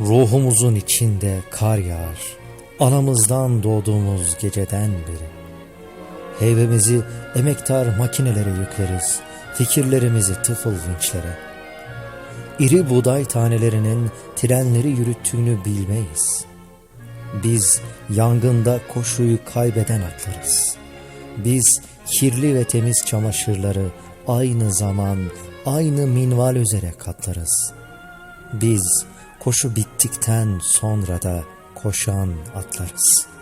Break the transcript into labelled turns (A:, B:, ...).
A: Ruhumuzun içinde kar yağar. Anamızdan doğduğumuz geceden beri. Heybemizi emektar makinelere yükleriz. Fikirlerimizi tıfıl vinçlere. İri buğday tanelerinin trenleri yürüttüğünü bilmeyiz. Biz yangında koşuyu kaybeden atlarız. Biz kirli ve temiz çamaşırları aynı zaman, aynı minval üzere katlarız. Biz koşu bittikten sonra da koşan atlarız.''